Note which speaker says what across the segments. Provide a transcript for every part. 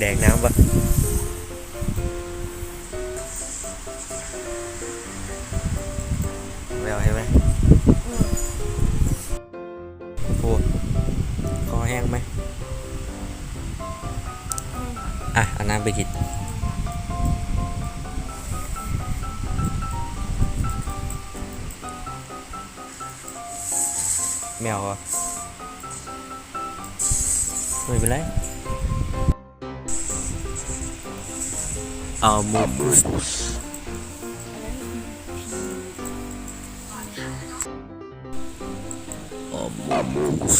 Speaker 1: แดงน้ำปะไม่เอาใช่ไหมโอ้คอแห้งไหมอะเอาน้ำไปกินแมวอะไม่เป็นไร อามูสเอามูส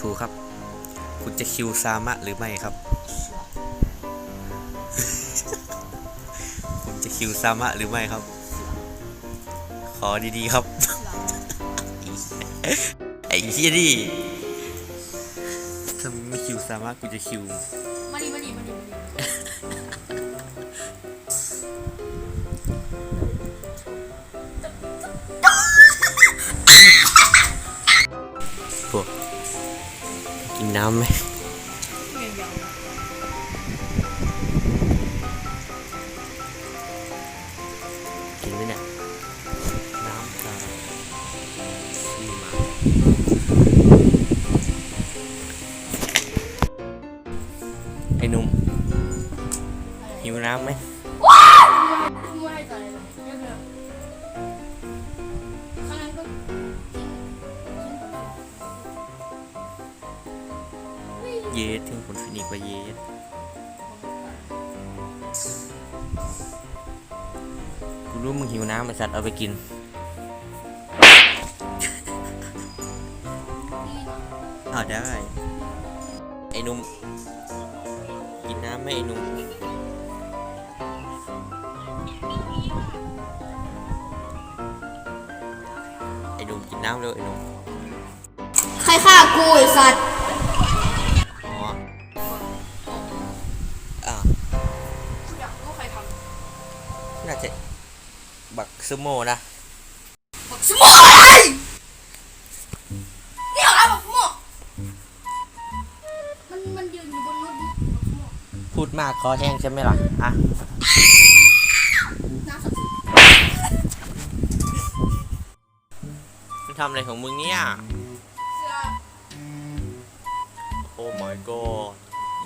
Speaker 1: ครูครับ คุณจะคิวซามะหรือไม่ครับ คุณจะคิวซามะหรือไม่ครับ ขอดีๆครับ ไอ้เหี้ยดิ ถ้ามึงไม่คิวซามะกูจะคิว
Speaker 2: มาดิมาดิมาดิมาดิ
Speaker 1: พวกกินน้ำไหม หิวน้ำไหม
Speaker 2: เยเยอะเลยข้างนั้นก็กินกิน
Speaker 1: เยสถึงผลฟินิกซ์ไปเยสกูรู้มึงหิวน้ำไอสัตว์เอาไปกินเอาได้ ไอ้หนุ่มกินน้ำไหมไอ้หนุ่ม นุ่มกินน้ำเร็วไอ้หนุ่ม
Speaker 2: ใครฆ่ากูไอ้สัตว์
Speaker 1: อ๋ออ่า
Speaker 2: อยากรู้ใครท
Speaker 1: น่าจะบักซูโม่นะำ
Speaker 2: บอกสมองอะไรนี่เหรอบอกสมองมันมันยืนอยู่บนรถนี่บอกสมอง
Speaker 1: พูดมากคอแห้งใช่ไหมล่ะอะ ทำอะไรของมึงเนี่ย โอ้ my god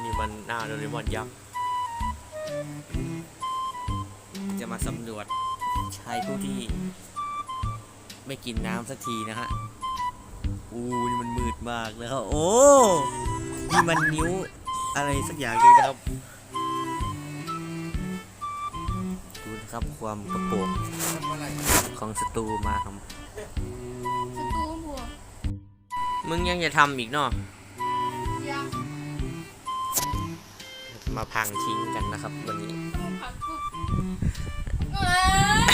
Speaker 1: นี่มันหน้าโดเรมอนยักษ์จะมาสำรวจชายผู้ที่ ไม่กินน้ำสักทีนะฮะอู้นี่มันมืดมากแล้วโอ้นี่มันนิ้วอะไรสักอย่างหนึงนะครับดูนะครับความกระโปรงของสตูมาครับ
Speaker 2: มึ
Speaker 1: งยังจะทำอีกเนาะ
Speaker 2: ยัง
Speaker 1: มาพังทิ้งกันนะครับวันนี้
Speaker 2: กูพักปุ๊บเอ้ย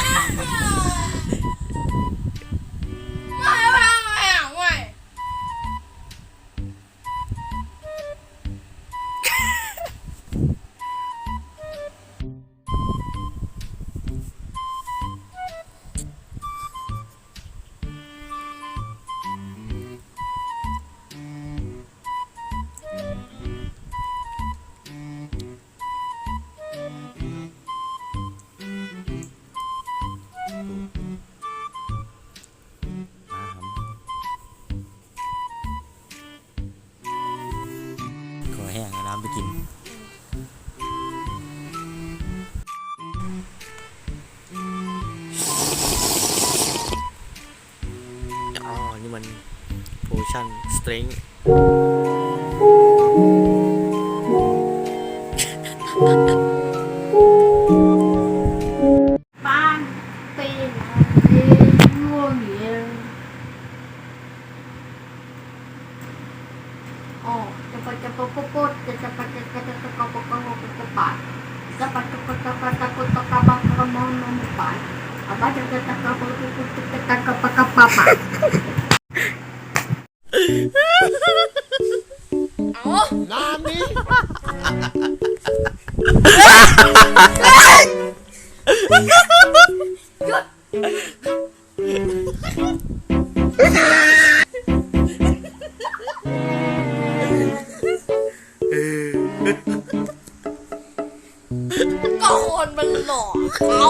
Speaker 1: ห้งเอาน้ำไปกิน ตะ
Speaker 2: กะปะกะปะปะเอาน้ำนี้ก็คนมันหลอกเขา